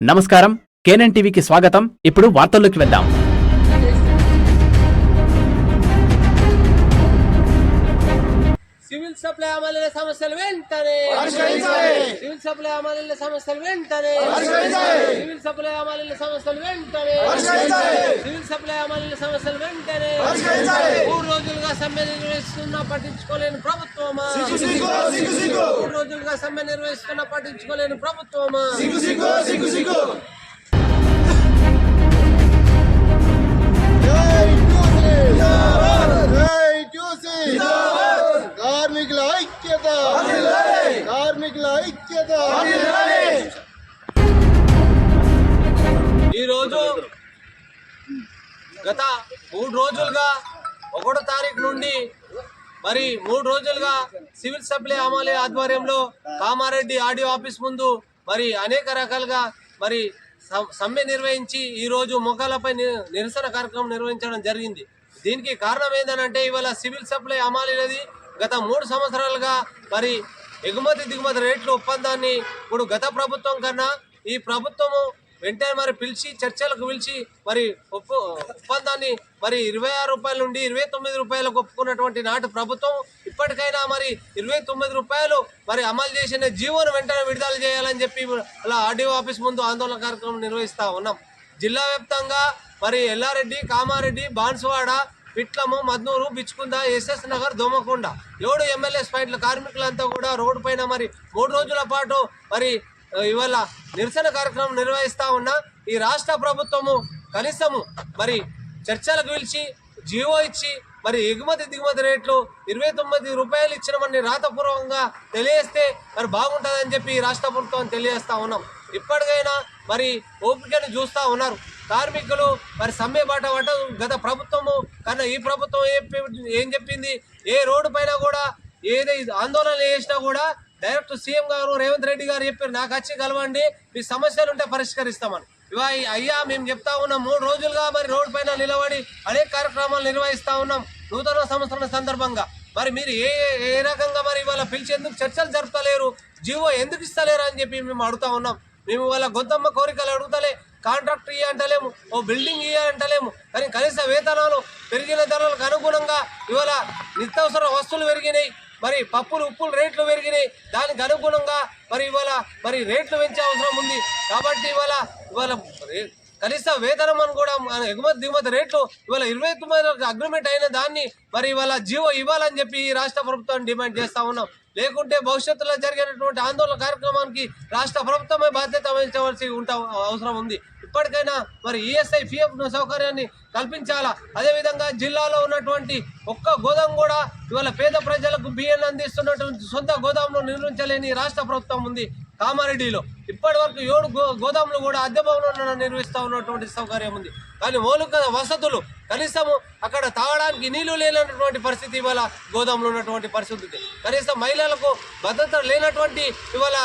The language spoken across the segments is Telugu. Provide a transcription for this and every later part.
నమస్కారం. కేనన్ టీవీకి స్వాగతం. ఇప్పుడు వార్తల్లోకి వెళ్దాం. సివిల్ సప్లై అమలుల సమస్యలు వెంటనే. సివిల్ సప్లై అమలుల సమస్యలు వెంటనే. సివిల్ సప్లై అమలుల సమస్యలు వెంటనే. సివిల్ సప్లై అమలుల సమస్యలు వెంటనే. మూడు రోజులుగా సమ్మె నిర్వహిస్తున్నా పట్టించుకోలేని ప్రభుత్వమా? రోజులుగా సమ్మె నిర్వహిస్తున్నా పట్టించుకోలేని ప్రభుత్వమా? జై చూసి కార్మికుల ఐక్యత. కార్మికుల ఐక్యత. ఈ రోజు గత మూడు రోజులుగా ఒకటో తారీఖు నుండి మరి మూడు రోజులుగా సివిల్ సప్లై అమలు ఆధ్వర్యంలో కామారెడ్డి ఆడియో ఆఫీస్ ముందు మరి అనేక రకాలుగా మరి సమ్మె నిర్వహించి ఈరోజు రోజు మొక్కలపై నిరసన కార్యక్రమం నిర్వహించడం జరిగింది. దీనికి కారణం ఏంటంటే ఇవాళ సివిల్ సప్లై అమలు గత మూడు సంవత్సరాలుగా మరి ఎగుమతి దిగుమతి రేట్ల ఒప్పందాన్ని ఇప్పుడు గత ప్రభుత్వం కన్నా ఈ ప్రభుత్వము వెంటనే మరి పిలిచి చర్చలకు పిలిచి మరి ఒప్పు ఒప్పందాన్ని మరి ఇరవై ఆరు రూపాయల నుండి ఇరవై తొమ్మిది రూపాయలకు ఒప్పుకున్నటువంటి నాటి ప్రభుత్వం ఇప్పటికైనా మరి ఇరవై తొమ్మిది రూపాయలు మరి అమలు చేసిన జీవోను వెంటనే విడుదల చేయాలని చెప్పి అలా ఆర్డీఓ ఆఫీస్ ముందు ఆందోళన కార్యక్రమం నిర్వహిస్తూ ఉన్నాం. జిల్లా వ్యాప్తంగా మరి ఎల్లారెడ్డి కామారెడ్డి బాన్సువాడ పిట్లము మద్నూరు బిచ్చుకుంద ఎస్ఎస్ నగర్ దోమకొండ ఏడు ఎమ్మెల్యే పాయింట్ల కార్మికులంతా కూడా రోడ్డు పైన మరి మూడు రోజుల పాటు మరి ఇవాళ నిరసన కార్యక్రమం నిర్వహిస్తా ఉన్న ఈ రాష్ట్ర ప్రభుత్వము కనీసము మరి చర్చలకు పిలిచి జీవో ఇచ్చి మరి ఎగుమతి దిగుమతి రేట్లు ఇరవై తొమ్మిది రూపాయలు ఇచ్చినామని రాతపూర్వకంగా తెలియజేస్తే మరి బాగుంటుందని చెప్పి ఈ రాష్ట్ర ప్రభుత్వం తెలియజేస్తా ఉన్నాం. ఇప్పటికైనా మరి ఓపికను చూస్తా ఉన్నారు. కార్మికులు మరి సమ్మె బాట పట్ట గత ప్రభుత్వము కన్నా ఈ ప్రభుత్వం ఏం చెప్పి- ఏం చెప్పింది? ఏ రోడ్డు పైన కూడా ఏదైతే ఆందోళన చేసినా కూడా డైరెక్ట్ సీఎం గారు రేవంత్ రెడ్డి గారు చెప్పారు నాకు వచ్చి కలవండి మీ సమస్యలు ఉంటే పరిష్కరిస్తామని. ఇవా అయ్యా మేము చెప్తా ఉన్నాం మూడు రోజులుగా మరి రోడ్డు పైన నిలబడి అనేక కార్యక్రమాలు నిర్వహిస్తా ఉన్నాం నూతన సంవత్సరం సందర్భంగా. మరి మీరు ఏ ఏ రకంగా మరి ఇవాళ పిలిచేందుకు చర్చలు జరుపుతలేరు జీవో ఎందుకు ఇస్తలేరు అని చెప్పి మేము అడుగుతా ఉన్నాం. మేము వాళ్ళ గొంతమ్మ కోరికలు అడుగుతలే కాంట్రాక్ట్ ఇయ్య అంటలేము ఓ బిల్డింగ్ ఇయ్య అంటలేము కానీ కనీస వేతనాలు పెరిగిన ధరలకు అనుగుణంగా ఇవాళ నిత్యవసర వస్తువులు పెరిగినాయి మరి పప్పులు ఉప్పులు రేట్లు పెరిగినాయి. దానికి అనుగుణంగా మరి ఇవాళ మరి రేట్లు పెంచే అవసరం ఉంది. కాబట్టి ఇవాళ ఇవాళ కనీస వేతనం అని కూడా మన ఎగుమతి దిగుమతి రేట్లు ఇవాళ ఇరవై తొమ్మిది అగ్రిమెంట్ అయిన దాన్ని మరి ఇవాళ జీవో ఇవ్వాలని చెప్పి ఈ రాష్ట్ర ప్రభుత్వాన్ని డిమాండ్ చేస్తా ఉన్నాం. లేకుంటే భవిష్యత్తులో జరిగేటటువంటి ఆందోళన కార్యక్రమానికి రాష్ట్ర ప్రభుత్వమే బాధ్యత వహించవలసి ఉంటా అవసరం ఉంది. ఇప్పటికైనా మరి ఈఎస్ఐ పిఎఫ్ సౌకర్యాన్ని కల్పించాలా? అదేవిధంగా జిల్లాలో ఉన్నటువంటి ఒక్క గోదాం కూడా ఇవాళ పేద ప్రజలకు బియ్యం అందిస్తున్నటువంటి సొంత గోదాంను నిర్మించలేని రాష్ట్ర ప్రభుత్వం ఉంది కామారెడ్డిలో. ఇప్పటి వరకు ఏడు గో గోదాములు కూడా అద్దె భవనంలో నిర్వహిస్తూ ఉన్నటువంటి సౌకర్యం ఉంది. కానీ మౌలిక వసతులు కనీసము అక్కడ తాగడానికి నీళ్ళు లేనటువంటి పరిస్థితి ఇవాళ గోదాములు ఉన్నటువంటి పరిస్థితి ఉంది. కనీసం మహిళలకు భద్రత లేనటువంటి ఇవాళ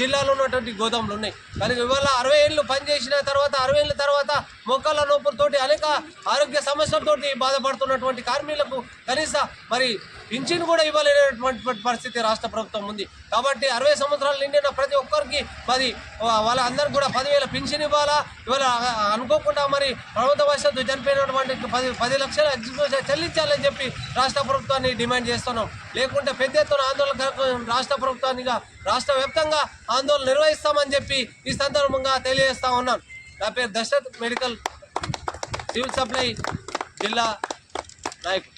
జిల్లాలో ఉన్నటువంటి గోదాములు ఉన్నాయి. కానీ ఇవాళ అరవై ఏళ్ళు పనిచేసిన తర్వాత అరవై ఏళ్ళ తర్వాత మొక్కల నొప్పులతోటి అనేక ఆరోగ్య సమస్యలతోటి బాధపడుతున్నటువంటి కార్మికులకు కనీస మరి పింఛన్ కూడా ఇవ్వలేనటువంటి పరిస్థితి రాష్ట్ర ప్రభుత్వం ఉంది. కాబట్టి అరవై సంవత్సరాలు నిండిన ప్రతి ఒక్కరికి పది వాళ్ళందరికీ కూడా పదివేల పింఛన్ ఇవ్వాలా? ఇవాళ అనుకోకుండా మరి ప్రభుత్వ వశత్తు చనిపోయినటువంటి పది పది లక్షల ఎగ్జిక్యూషన్ చెల్లించాలని చెప్పి రాష్ట్ర ప్రభుత్వాన్ని డిమాండ్ చేస్తున్నాం. లేకుంటే పెద్ద ఎత్తున ఆందోళన రాష్ట్ర ప్రభుత్వానిగా రాష్ట్ర వ్యాప్తంగా ఆందోళన నిర్వహిస్తామని చెప్పి ఈ సందర్భంగా తెలియజేస్తా ఉన్నాను నా పేరు దశరథ్ మెడికల్ సివిల్ సప్లై జిల్లా నాయకుడు.